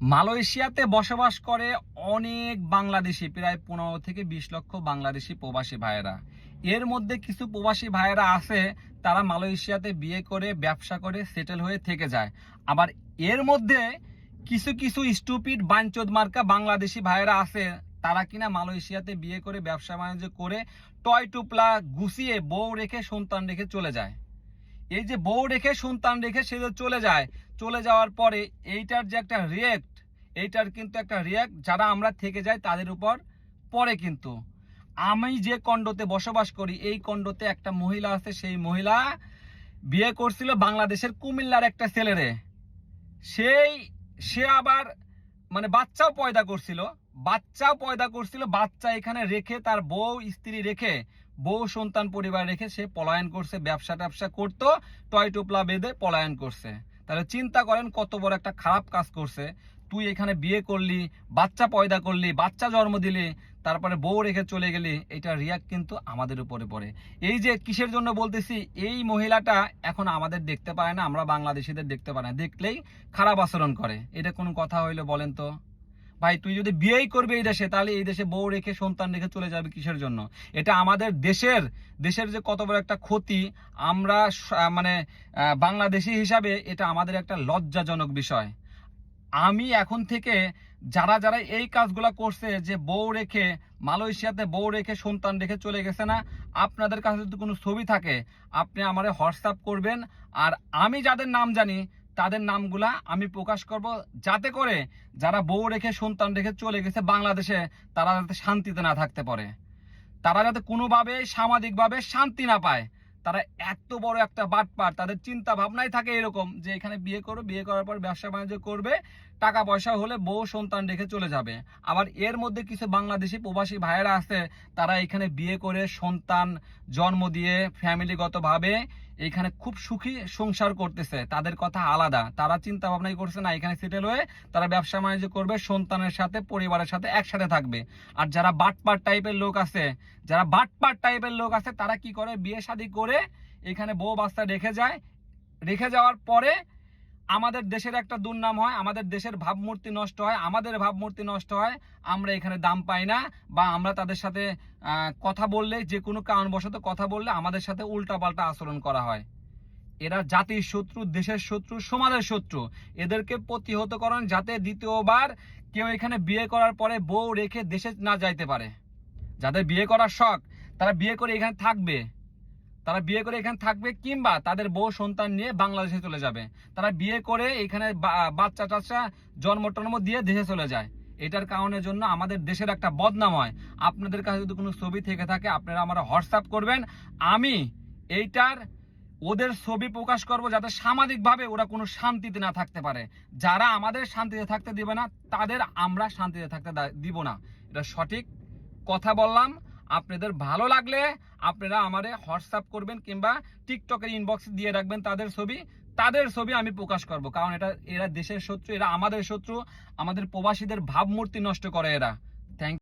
মালয়েশিয়াতে বসবাস করে অনেক বাংলাদেশি, প্রায় পনেরো থেকে বিশ লক্ষ বাংলাদেশি প্রবাসী ভাইয়েরা। এর মধ্যে কিছু প্রবাসী ভাইয়েরা আছে, তারা মালয়েশিয়াতে বিয়ে করে, ব্যবসা করে সেটেল হয়ে থেকে যায়। আবার এর মধ্যে কিছু কিছু স্টুপিড বাঞ্চোদ মার্কা বাংলাদেশি ভাইয়েরা আছে, তারা কিনা মালয়েশিয়াতে বিয়ে করে, ব্যবসা বাণিজ্য করে টয় টুপলা গুছিয়ে, বউ রেখে, সন্তান রেখে চলে যায়। এই যে বউ রেখে, সন্তান রেখে সে চলে যায়, চলে যাওয়ার পরে এইটার যে একটা রিয়েক্ট এইটার কিন্তু একটা রিয়েক্ট যারা আমরা থেকে যাই তাদের উপর পড়ে কিন্তু। আমি যে কন্ডোতে বসবাস করি, এই কন্ডোতে একটা মহিলা আছে, সেই মহিলা বিয়ে করছিল বাংলাদেশের কুমিল্লার একটা ছেলেরে। সেই, সে আবার মানে বাচ্চাও পয়দা করছিল, বাচ্চাও পয়দা করছিল, বাচ্চা এখানে রেখে তার বউ, স্ত্রী রেখে, বউ সন্তান পরিবার রেখে সে পলায়ন করছে, ব্যবসা ট্যাবসা করতো, টয় টোপলা বেঁধে পলায়ন করছে। তাহলে চিন্তা করেন কত বড় একটা খারাপ কাজ করছে। তুই এখানে বিয়ে করলি, বাচ্চা পয়দা করলি, বাচ্চা জন্ম দিলি, তারপরে বউ রেখে চলে গেলি, এটা রিয়াক কিন্তু আমাদের উপরে পড়ে। এই যে কিসের জন্য বলতেছি, এই মহিলাটা এখন আমাদের দেখতে পায় না, আমরা বাংলাদেশিদের দেখতে পাই না, দেখলেই খারাপ আচরণ করে। এটা কোনো কথা হইলে বলেন তো? ভাই, তুই যদি বিয়েই করবি এই দেশে, তাহলে এই দেশে বউ রেখে সন্তান রেখে চলে যাবে কিসের জন্য? এটা আমাদের দেশের দেশের যে কত বড় একটা ক্ষতি, আমরা মানে বাংলাদেশি হিসাবে এটা আমাদের একটা লজ্জাজনক বিষয়। আমি এখন থেকে যারা যারা এই কাজগুলো করছে যে বউ রেখে, মালয়েশিয়াতে বউ রেখে, সন্তান রেখে চলে গেছে না, আপনাদের কাছে যদি কোনো ছবি থাকে, আপনি আমারে হোয়াটসঅ্যাপ করবেন। আর আমি যাদের নাম জানি, তাদের নামগুলা আমি প্রকাশ করব যাতে করে যারা বউ রেখে, সন্তান রেখে চলে গেছে বাংলাদেশে, তারা যাতে শান্তিতে না থাকতে পারে। তারা যাতে কোনোভাবে সামাজিকভাবে শান্তি না পায়। তারা এত বড় একটা বাটপার, তাদের চিন্তা ভাবনাই থাকে এরকম যে এখানে বিয়ে করবে বিয়ে করার পর ব্যবসা বাণিজ্য করবে টাকা পয়সা হলে বউ সন্তান রেখে চলে যাবে। আবার এর মধ্যে কিছু বাংলাদেশি প্রবাসী ভাইয়েরা আছে, তারা এখানে বিয়ে করে সন্তান জন্ম দিয়ে ফ্যামিলিগতভাবে এখানে খুব সুখী সংসার করতেছে। তাদের কথা আলাদা। তারা চিন্তা ভাবনাই করছে, না, এখানে সেটেল হয়ে তারা ব্যবসা বাণিজ্য করবে, সন্তানের সাথে, পরিবারের সাথে একসাথে থাকবে। আর যারা বাটপাট টাইপের লোক আছে, যারা বাটপাট টাইপের লোক আছে, তারা কি করে? বিয়ে শাদী করে এখানে বউ বাচ্চা রেখে যায়। রেখে যাওয়ার পরে আমাদের দেশের একটা দুর্নাম হয়, আমাদের দেশের ভাবমূর্তি নষ্ট হয়, আমাদের ভাবমূর্তি নষ্ট হয়, আমরা এখানে দাম পাই না বা আমরা তাদের সাথে কথা বললে, যে কোনো কারণবশত কথা বললে আমাদের সাথে উল্টাপাল্টা আচরণ করা হয়। এরা জাতির শত্রু, দেশের শত্রু, সমাজের শত্রু। এদেরকে প্রতিহত করেন যাতে দ্বিতীয়বার কেউ এখানে বিয়ে করার পরে বউ রেখে দেশে না যাইতে পারে। যাদের বিয়ে করার শখ, তারা বিয়ে করে এখানে থাকবে। তারা বিয়ে করে এখানে থাকবে কিংবা তাদের বউ সন্তান নিয়ে বাংলাদেশে চলে যাবে। তারা বিয়ে করে এখানে বাচ্চা টাচ্চা জন্ম টন্ম দিয়ে দেশে চলে যায়। এটার কারণের জন্য আমাদের দেশের একটা বদনাম হয়। আপনাদের কাছে যদি কোনো ছবি থেকে থাকে, আপনারা আমরা হোয়াটসঅ্যাপ করবেন। আমি এইটার, ওদের ছবি প্রকাশ করব যাতে সামাজিকভাবে ওরা কোনো শান্তিতে না থাকতে পারে। যারা আমাদের শান্তিতে থাকতে দিবে না, তাদের আমরা শান্তিতে থাকতে দিব না। এটা সঠিক কথা বললাম। আপনাদের ভালো লাগলে আপনারা আমারে হোয়াটসঅ্যাপ করবেন কিংবা টিকটকের ইনবক্সে দিয়ে রাখবেন তাদের ছবি। তাদের ছবি আমি প্রকাশ করব, কারণ এটা এরা দেশের শত্রু, এরা আমাদের শত্রু, আমাদের প্রবাসীদের ভাবমূর্তি নষ্ট করে এরা।